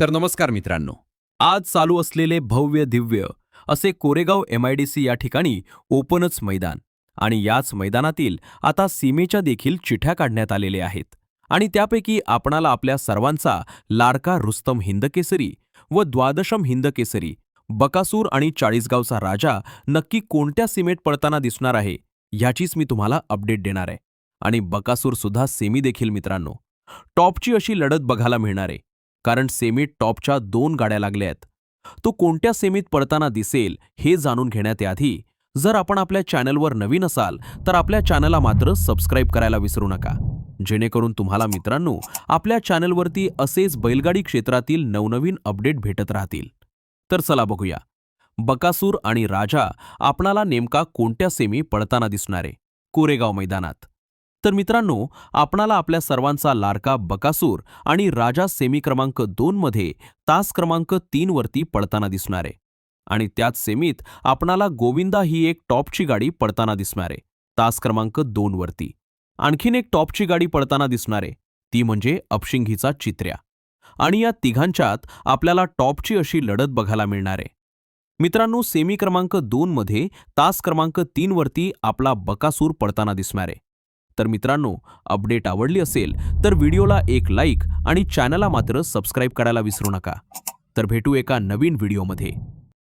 तर नमस्कार मित्रांनो. आज चालू असलेले भव्य दिव्य असे Koregaon M I D C या ठिकाणी ओपनच मैदान आणि याच मैदानातील आता सीमेच्या देखील चिठ्या काढण्यात आलेल्या आहेत. आणि त्यापैकी आपणाला आपल्या सर्वांचा लाडका रुस्तम हिंदकेसरी व द्वादशम हिंदकेसरी बकासूर आणि चाळीसगावचा राजा नक्की कोणत्या सीमेत पळताना दिसणार आहे ह्याचीच मी तुम्हाला अपडेट देणार आहे. आणि बकासूरसुद्धा सेमी देखील मित्रांनो. टॉपची अशी लढत बघायला मिळणार आहे. कारण सेमीत टॉपच्या दोन गाड्या लागल्या आहेत. तो कोणत्या सेमीत पडताना दिसेल हे जाणून घेण्यात आधी जर आपण आपल्या चॅनलवर नवीन असाल तर आपल्या चॅनलला मात्र सबस्क्राईब करायला विसरू नका. जेणेकरून तुम्हाला मित्रांनो आपल्या चॅनलवरती असेच बैलगाडी क्षेत्रातील नवनवीन अपडेट भेटत राहतील. तर चला बघूया. बकासूर आणि राजा आपणाला नेमका कोणत्या सेमी पडताना दिसणारे? कोरेगाव मैदानात. तर मित्रांनो आपणाला आपल्या सर्वांचा लाडका बकासूर आणि राजा सेमी क्रमांक दोन मध्ये तास क्रमांक तीन वरती पडताना दिसणार आहे. आणि त्याच सेमीत आपणाला गोविंदा ही एक टॉपची गाडी पडताना दिसणार आहे तास क्रमांक दोन वरती. आणखीन एक टॉपची गाडी पडताना दिसणार आहे ती म्हणजे अपशिंगीचा चित्र्या. आणि या तिघांच्यात आपल्याला टॉपची अशी लढत बघायला मिळणार आहे. मित्रांनो सेमी क्रमांक दोनमध्ये तास क्रमांक तीनवरती आपला बकासूर पडताना दिसणार आहे. तर मित्रांनो अपडेट आवडली असेल तर व्हिडिओला एक लाईक आणि चॅनलला मात्र सबस्क्राईब करायला विसरू नका. तर भेटू एका नवीन व्हिडिओमध्ये.